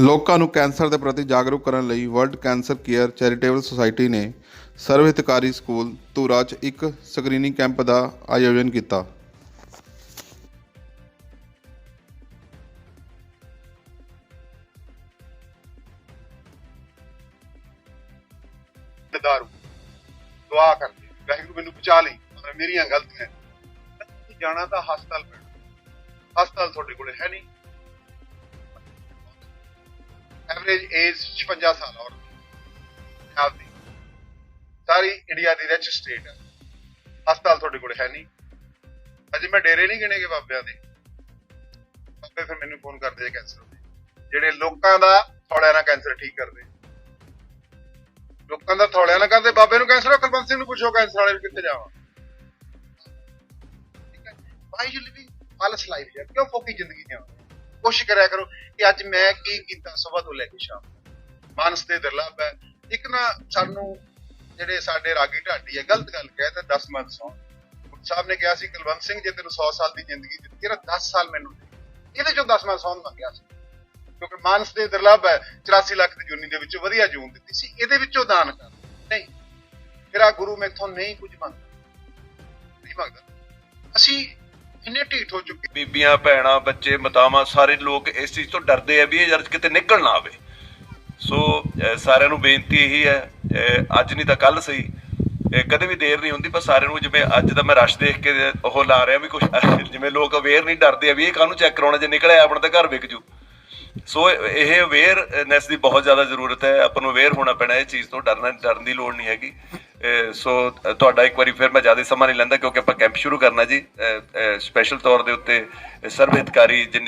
ਲੋਕਾਂ ਨੂੰ ਕੈਂਸਰ ਦੇ ਪ੍ਰਤੀ ਜਾਗਰੂਕ ਕਰਨ ਲਈ world cancer care charitable society ਨੇ ਸਰਵਹਿਤਕਾਰੀ ਸਕੂਲ ਧੂਰਾ 'ਚ ਇੱਕ ਸਕਰੀਨਿੰਗ ਕੈਂਪ ਦਾ ਆਯੋਜਨ ਕੀਤਾ। ਦਾਰੂ, ਦੁਆ ਕਰਦੇ, ਵਾਹਿਗੁਰੂ ਮੈਨੂੰ ਬਚਾ ਲਈ ਮੇਰੀਆਂ ਗਲਤੀਆਂ ਜਾਣਾ ਤਾਂ ਹਸਪਤਾਲ ਪੈਣਾ। ਹਸਪਤਾਲ ਤੁਹਾਡੇ ਕੋਲੇ ਹੈ ਨਹੀਂ। ਐਵਰੇਜ ਏਜ 56 ਸਾਲ ਔਰ ਪੰਜਾਬ ਦੀ। ਸਾਰੀ ਇੰਡੀਆ ਦੀ ਰਿਚ ਸਟੇਟ ਹੈ ਹਸਪਤਾਲ ਤੁਹਾਡੇ ਕੋਲੇ ਹੈ ਨਹੀਂ। ਅਜੇ ਮੈਂ ਡੇਰੇ ਨਹੀਂ ਗਿਣੇਗੇ ਬਾਬਿਆਂ ਦੇ। ਬਾਬੇ ਫਿਰ ਮੈਨੂੰ ਫੋਨ ਕਰਦੇ ਆ ਕੈਂਸਰ ਦੇ। ਜਿਹੜੇ ਲੋਕਾਂ ਦਾ ਥੋੜਿਆਂ ਨਾਲ ਕੈਂਸਰ ਠੀਕ ਕਰਦੇ। ਲੋਕਾਂ ਦਾ ਥੋੜਿਆਂ ਨਾਲ ਕਰਦੇ, ਬਾਬੇ ਨੂੰ ਕੈਂਸਰ ਹੋ ਕੁਲਵੰਤ ਸਿੰਘ ਨੂੰ ਪੁੱਛੋ ਕੈਂਸਰ ਵਾਲੇ ਕਿੱਥੇ ਜਾਵਾਂ। ਠੀਕ ਹੈ ਵਾਈ ਯੂ ਲਿਵਿੰਗ ਆਲਸ ਲਾਈਫ ਯਾਰ? ਕਿਉਂ ਫੋਕੀ ਜ਼ਿੰਦਗੀ ਜਿਉਂ? ਕੋਸ਼ਿਸ਼ ਕਰਿਆ ਕਰੋ ਕਿ ਅੱਜ ਮੈਂ ਕੀ ਕੀਤਾ ਸਵੇਰ ਤੋਂ ਲੈ ਕੇ ਸ਼ਾਮ ਮਾਨਸ ਦੇ ਦੁਰਲਭ ਹੈ। ਇੱਕ ਨਾ ਸਾਨੂੰ ਜਿਹੜੇ ਸਾਡੇ ਰਾਗੀ ਢਾਡੀ ਹੈ, ਗਲਤ ਗੱਲ ਕਹੇ ਤਾਂ 10 ਮਤ ਸੌ। ਸਾਹਿਬ ਨੇ ਕਿਹਾ ਸੀ, ਕੁਲਵੰਤ ਸਿੰਘ ਜੇ ਤੈਨੂੰ 100 ਸਾਲ ਦੀ ਜ਼ਿੰਦਗੀ ਦਿੱਤੀ ਹੈ 10 ਸਾਲ ਮੈਨੂੰ ਇਹਦੇ ਚੋਂ 10 ਮਨ ਸੌਂ ਮੰਗਿਆ ਸੀ। ਕਿਉਂਕਿ ਮਾਨਸ ਦੇ ਦੁਰਲਭ ਹੈ 84 ਲੱਖ ਦੀ ਜੂਨੀ ਦੇ ਵਿੱਚੋਂ ਵਧੀਆ ਜੂਨ ਦਿੱਤੀ ਸੀ। ਇਹਦੇ ਵਿੱਚੋਂ ਦਾਨ ਕਰ। ਨਹੀਂ। ਤੇਰਾ ਗੁਰੂ ਮੈਥੋਂ ਨਹੀਂ ਕੁਝ ਮੰਗਦਾ। ਨਹੀਂ ਮੰਗਦਾ। ਅਸੀਂ ਇੰਨੇ ਢੀਠ ਹੋ ਚੁੱਕੇ? ਬੀਬੀਆਂ, ਭੈਣਾਂ, ਬੱਚੇ, ਮਾਤਾਵਾਂ, ਸਾਰੇ ਲੋਕ ਇਸ ਚੀਜ਼ ਤੋਂ ਡਰਦੇ ਆ ਵੀ ਇਹ ਯਾਰ ਕਿਤੇ ਨਿਕਲ ਨਾ ਆਵੇ। ਸੋ ਸਾਰਿਆਂ ਨੂੰ ਬੇਨਤੀ ਇਹੀ ਹੈ ਅੱਜ ਨਹੀਂ ਤਾਂ ਕੱਲ ਸਹੀ। ਕਦੇ ਵੀ ਦੇਰ ਨਹੀਂ ਹੁੰਦੀ, ਪਰ ਸਾਰਿਆਂ ਨੂੰ ਜਿਵੇਂ ਅੱਜ ਦਾ ਮੈਂ ਰਸ਼ ਦੇਖ ਕੇ ਉਹ ਲਾ ਰਿਹਾ ਵੀ ਕੁਝ ਜਿਵੇਂ ਲੋਕ ਅਵੇਅਰ ਨਹੀਂ ਡਰਦੇ ਆ ਵੀ ਇਹ ਕਾਹਨੂੰ ਚੈੱਕ ਕਰਾਉਣਾ, ਜੇ ਨਿਕਲਿਆ ਆਪਣਾ ਤਾਂ ਘਰ ਵਿਕ ਜੂ। ਸੋ, ਇਹ ਅਵੇਅਰਨੈਸ ਦੀ ਬਹੁਤ ਜ਼ਿਆਦਾ ਜ਼ਰੂਰਤ ਹੈ, ਆਪਾਂ ਨੂੰ ਅਵੇਅਰ ਹੋਣਾ ਪੈਣਾ, ਇਹ ਚੀਜ਼ ਤੋਂ ਡਰਨਾ, ਡਰਨ ਦੀ ਲੋੜ ਨਹੀਂ ਹੈਗੀ। ਸੋ ਤੁਹਾਡਾ ਇੱਕ ਵਾਰੀ ਫਿਰ ਮੈਂ ਜ਼ਿਆਦਾ ਸਮਾਂ ਨਹੀਂ ਲੈਂਦਾ ਕਿਉਂਕਿ ਆਪਾਂ ਕੈਂਪ ਸ਼ੁਰੂ ਕਰਨਾ ਜੀ। ਸਪੈਸ਼ਲ ਤੌਰ ਦੇ ਉੱਤੇ ਸਰਵ ਅਧਿਕਾਰੀ ਜਿੰਨੀ